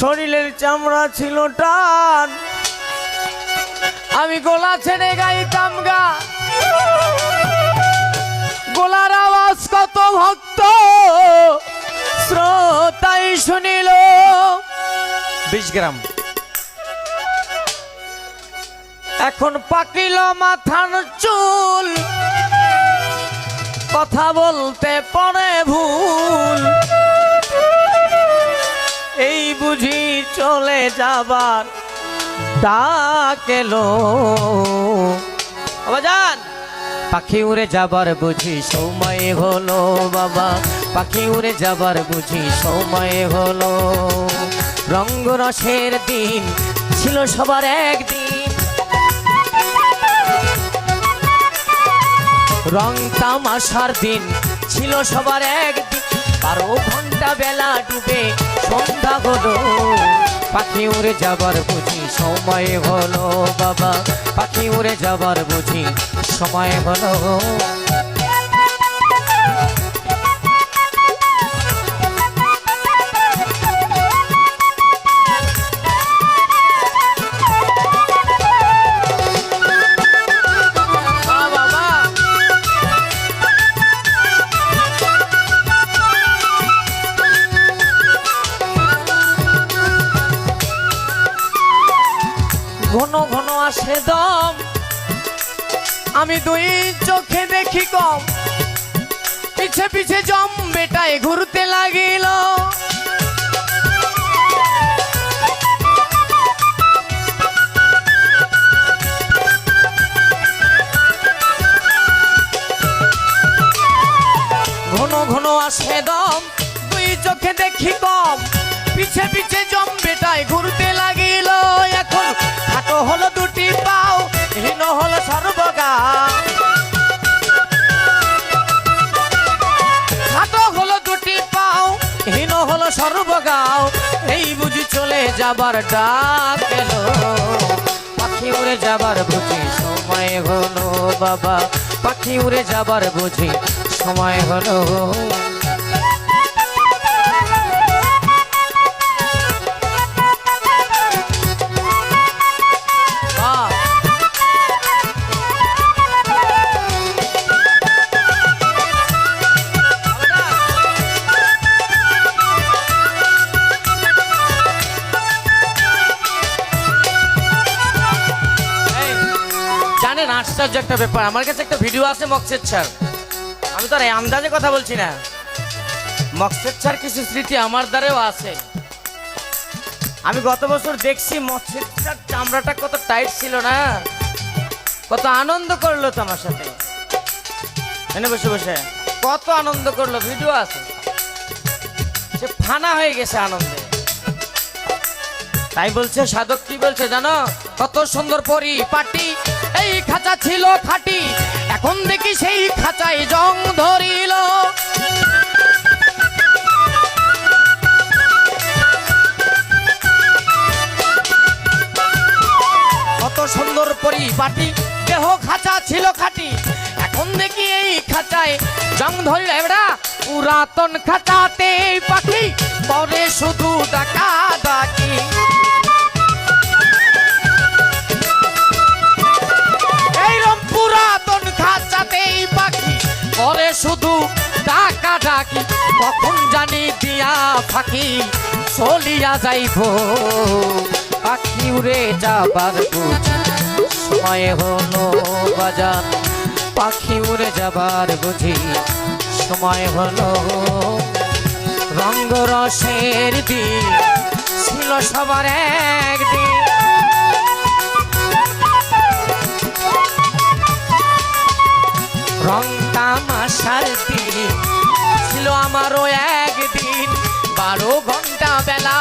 শরীরের চামড়া ছিল টান। আমি গোলা ছেড়ে গাইতাম গা। গোলার আওয়াজ কত ভক্ত। শ্রোতাই শুনিল। বিশ গ্রাম। এখন পাকিল মাথার চুল। কথা বলতে পড়ে ভুল। এই বুঝি চলে যাবার ডাক এলো। বাজান পাখি উড়ে যাবার বুঝি সময় হলো, বাবা। পাখি উড়ে যাবার বুঝি সময় হলো। রঙ্গরসের দিন ছিল সবার একদিন। রং তামাশার দিন ছিল সবার একদিন। বারো ঘণ্টা বেলা ডুবে পাখি উড়ে যাবার বুঝি সময় হলো বাবা। পাখি উড়ে যাবার বুঝি সময় হলো ঘন ঘন আসে দম। আমি দুই চোখে দেখি কম। পিছে পিছে জম বেটায় ঘুরতে লাগিল। ঘন ঘন আসে দম। দুই চোখে দেখি কম। পিছে পিছে জম বেটায় ঘুরতে লাগিল সর্বগা খাটো হলো পাও, হীন হলো সর্বগাও এই বুঝি চলে যাবার ডাক পাখি উড়ে যাবার বুঝি সময় হলো বাবা। পাখি উড়ে যাবার বুঝি সময় হলো। জানেন আশ্চর্য একটা ব্যাপার। আমার কাছে একটা ভিডিও আছে মকসেদ স্যার আমি তো আর আন্দাজে কথা বলছি না। মকসেদ স্যার কিছু স্মৃতি আমার দ্বারেও আছে। আমি গত বছর দেখছি মকসেদ স্যার চামড়াটা কত টাইট ছিল না। কত আনন্দ করল তো আমার সাথে। এনে বসে বসে। কত আনন্দ করল ভিডিও আছে। সে ফানা হয়ে গেছে আনন্দে। তাই বলছে, সাধক কি বলছে জানো? কত সুন্দর পরি এই খাঁচা ছিল খাটি। এখন দেখি সেই খাঁচায় জং ধরিল। কত সুন্দর পরি পাটি দেহ খাঁচা ছিল খাটি। এখন দেখি এই খাঁচায় জং ধরিল। এবার পুরাতন খাঁচাতে পাখি, পরে শুধু ডাকা ডাকি ডাকা, কখন জানি দিয়া ফাঁকি, চলিয়া যাইব। পাখি উড়ে যাবার সময় হলো বাজার। পাখি উড়ে যাবার বুঝি, সময় হলো। রঙ্গরসের দিন ছিল সবার একদিন। রং তামাশার দিন ছিল আমারও একদিন। বারো ঘণ্টা বেলা